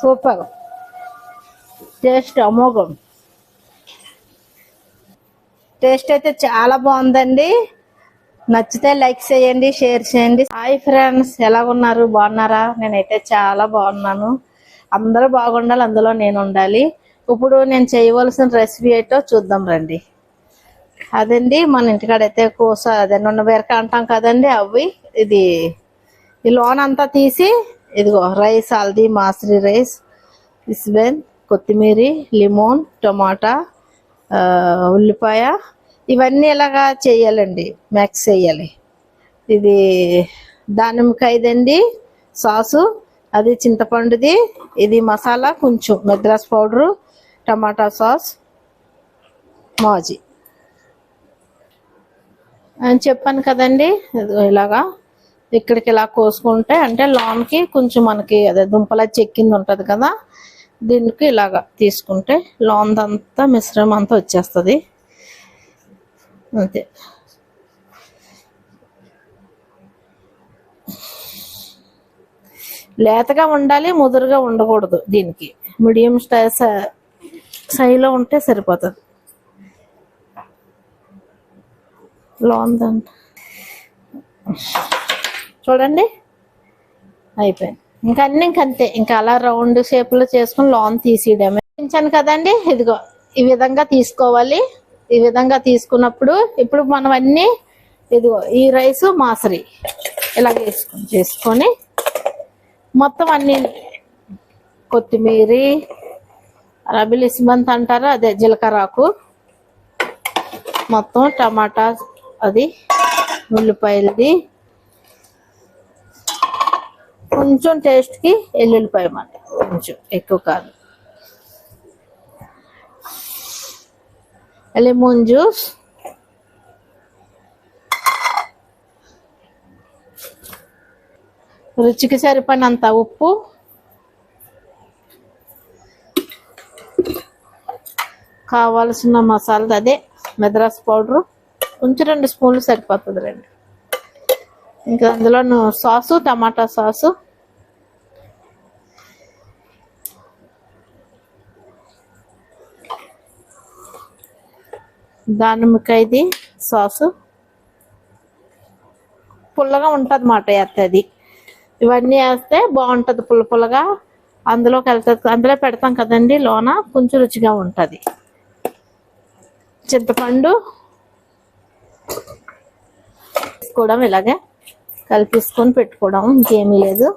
Super. Taste అమోఘం. Taste అయితే చాలా బాగుందండి. నచ్చితే లైక్ చేయండి షేర్ చేయండి. హాయ్ ఫ్రెండ్స్ ఎలా ఉన్నారు? బాగున్నారా? నేనైతే చాలా బాగున్నాను. అందరూ బాగుండాలి అందులో నేను ఉండాలి. ఇప్పుడు నేను చేయవలసిన రెసిపీ ఏంటో చూద్దాం రండి. అదండి మన ఇంటికాడైతే కోస అదే నున్న బీరక అంటాం కదండి అవి. ఇది ఈ లోన్ అంతా తీసి ఇదిగో రైస్ హల్దీ మాసరి రైస్ ఇస్బెన్ కొత్తిమీర లిమోన్ టమాటా ఉల్లిపాయ. ఇవన్నీ ఇలాగా చేయాలండి? మ్యాక్స్ చేయాలి. ఇది దానిమ్మకాయదండి సాసు అది చింతపండుది ఇది మసాలా కొంచెం మెద్రాస్ పౌడరు టమాటా సాస్ మాజీ. అని చెప్పాను కదండి ఇలాగా. ఇక్కడికి ఇలా కోసుకుంటే అంటే లోన్కి కొంచెం మనకి అదే దుంపల చెక్కింది ఉంటుంది కదా దీనికి ఇలాగా తీసుకుంటే లోన్దంతా మిశ్రమం అంతా వచ్చేస్తుంది. అంతే. లేతగా ఉండాలి ముదురుగా ఉండకూడదు దీనికి. మీడియం స్టై సైలో ఉంటే సరిపోతుంది. లోన్ దంట చూడండి. అయిపోయింది. ఇంకా అన్ని ఇంకంతే ఇంకా అలా రౌండ్ షేప్లో చేసుకుని లోన్ తీసేయడమే. చూపించాను కదండి. ఇదిగో ఈ విధంగా తీసుకోవాలి. ఈ విధంగా తీసుకున్నప్పుడు ఇప్పుడు మనం అన్ని ఇదిగో ఈ రైస్ మాసరి. ఇలా వేసుకొని చేసుకొని మొత్తం అన్ని కొత్తిమీర రబిలిస్మంత్ అంటారు అదే జీలకర్రాకు. మొత్తం టమాటా అది ఉల్లిపాయలది కొంచెం టేస్ట్కి ఎల్లుల్లిపాయ మాట. కొంచెం ఎక్కువ కాదు లెమన్ జ్యూస్ రుచికి సరిపడినంత ఉప్పు. కావాల్సిన మసాలా అదే. మెద్రాస్ పౌడరు. కొంచెం రెండు స్పూన్లు సరిపోతుంది రండి. ఇంకా అందులో సాసు టమాటా సాసు. దానిమ్మకాయది సాసు. పుల్లగా ఉంటుంది అన్నమాట వేస్తుంది ఇవన్నీ వేస్తే బాగుంటుంది పుల్ల పుల్లగా. అందులోకి వెళ్తుంది అందులో పెడతాం కదండి లోన కొంచెం రుచిగా ఉంటుంది. చింతపండు. కూడా ఇలాగే. కలిపేసుకొని పెట్టుకోవడం ఇంకేమీ లేదు.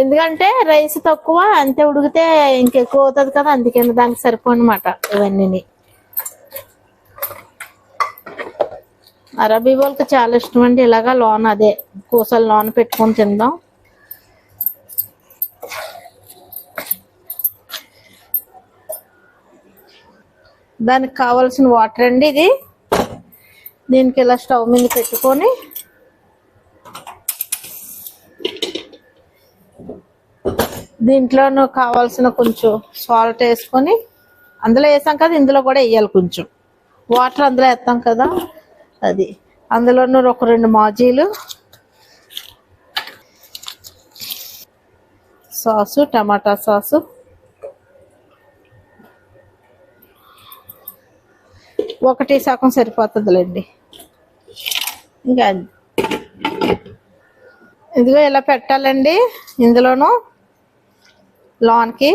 ఎందుకంటే రైస్ తక్కువ అంతే ఉడికితే ఇంకెక్కువ అవుతుంది కదా అందుకని దానికి సరిపోనమాట ఇవన్నీ అరబీ వాళ్ళకి చాలా ఇష్టం అండి ఇలాగా లోన్ అదే కూసలు లోన్ పెట్టుకొని తిందాం. దానికి కావాల్సిన వాటర్ అండి ఇది. దీనికి ఇలా స్టవ్ మీద పెట్టుకొని దీంట్లోనూ కావాల్సిన కొంచెం సాల్ట్ వేసుకొని అందులో వేసాం కదా ఇందులో కూడా వేయాలి కొంచెం. వాటర్ అందులో వేస్తాం కదా అది. అందులోనూ ఒక రెండు మాజీలు సాసు టమాటా సాసు. ఒకటి సగం సరిపోతుందిలేండి. ఇంకా ఇదిగో ఇలా పెట్టాలండి ఇందులోనూ లోన్కి.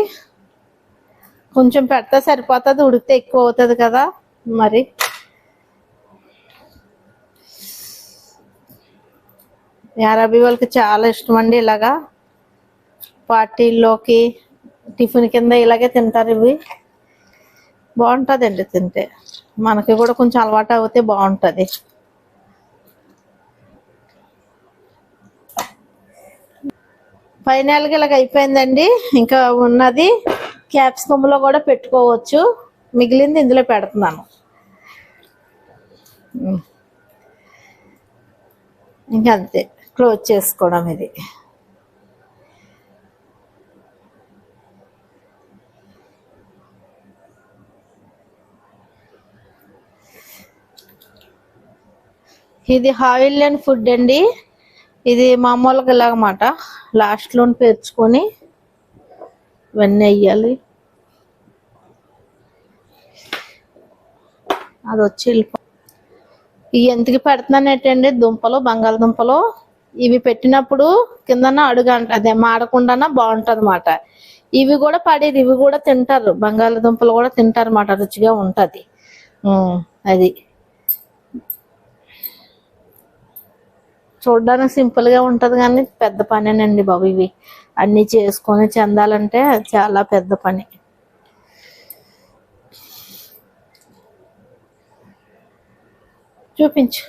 కొంచెం పెడితే సరిపోతుంది ఉడికితే ఎక్కువ అవుతుంది కదా మరి. అరబీ వాళ్ళకి చాలా ఇష్టం అండి ఇలాగా. పార్టీల్లోకి టిఫిన్ కింద ఇలాగే తింటారు ఇవి. బాగుంటుందండి తింటే. మనకి కూడా కొంచెం అలవాటు అవుతే బాగుంటుంది. ఫైనల్గా ఇలాగ అయిపోయిందండి. ఇంకా ఉన్నది క్యాప్సికమ్లో కూడా పెట్టుకోవచ్చు. మిగిలింది ఇందులో పెడుతున్నాను. ఇంకా అంతే. క్లోజ్ చేసుకోవడం ఇది. ఇది ఆయిల్ అండ్ ఫుడ్ అండి. ఇది మామూలుగా ఇలాగమాట. లాస్ట్లో పేర్చుకొని ఇవన్నీ వేయాలి అది వచ్చి వెళ్ళిపో ఎంతకి పెడుతున్నాను ఏంటండి? దుంపలు బంగాళదుంపలు. ఇవి పెట్టినప్పుడు కిందన అడుగు అంట అదే మాడకుండా బాగుంటుంది అన్నమాట ఇవి కూడా పడేది ఇవి కూడా తింటారు. బంగాళదుంపలు కూడా తింటారు అన్నమాట రుచిగా ఉంటుంది. అది. చూడడానికి సింపుల్గా ఉంటది కానీ పెద్ద పనేనండి బాబు ఇవి. అన్ని చేసుకొని చెందాలంటే చాలా పెద్ద పని. చూపించు.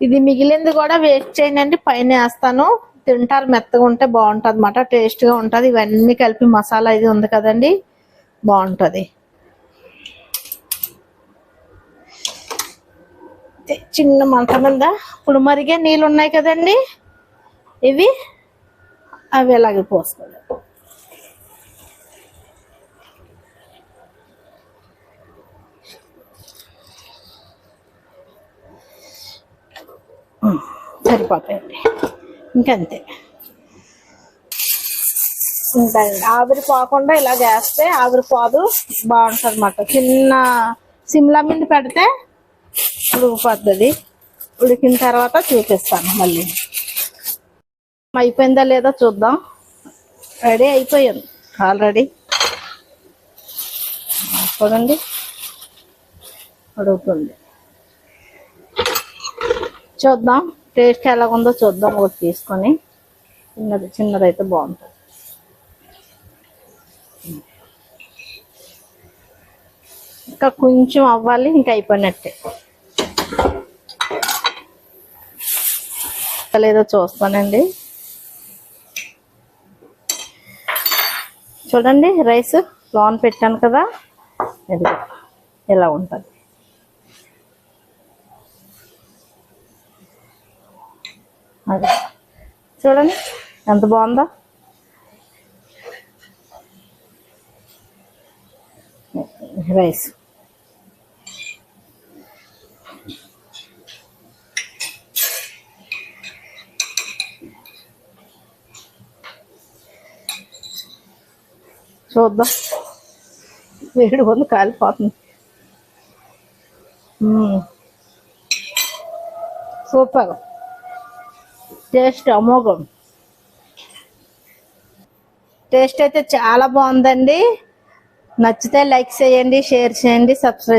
ఇది మిగిలింది కూడా వేస్ట్ చేయండి పైన వేస్తాను. తింటారు మెత్తగా ఉంటే బాగుంటుంది అనమాట టేస్ట్గా ఉంటుంది. ఇవన్నీ కలిపి మసాలా ఇది ఉంది కదండి బాగుంటుంది. ఇది చిన్న మంట మీద ఇప్పుడు మరిగే నీళ్ళు ఉన్నాయి కదండి? ఇవి అవి ఎలాగే పోసుకోవాలి? సరిపోతాయండి. ఇంకంతే. ఇంకండి ఆవిరి పోకుండా ఇలా చేస్తే ఆవిరి పోదు బాగుంటుంది అన్నమాట. చిన్న సిమ్లా మీద పెడితే ఉడికిపోతుంది ఉడికిన తర్వాత చూపిస్తాను మళ్ళీ. అయిపోయిందా లేదా చూద్దాం. రెడీ అయిపోయింది. ఆల్రెడీ. చూడండి ఉడుకుతుంది. చూద్దాం. టేస్ట్ ఎలా ఉందో చూద్దాం ఒకటి తీసుకొని. చిన్నది చిన్నది అయితే బాగుంటుంది. ఇంకా కొంచెం అవ్వాలి ఇంకా అయిపోయినట్టే. లేదో చూస్తానండి. చూడండి రైస్ లోన్ పెట్టాను కదా. ఇది ఇలా ఉంటుంది. అది. చూడండి ఎంత బాగుందో. రైస్. చూద్దాం. వేడి వంద కాలిపోతుంది. సూపర్. టేస్ట్ అమోఘం. టేస్ట్ అయితే చాలా బాగుందండి. నచ్చితే లైక్ చేయండి షేర్ చేయండి సబ్స్క్రైబ్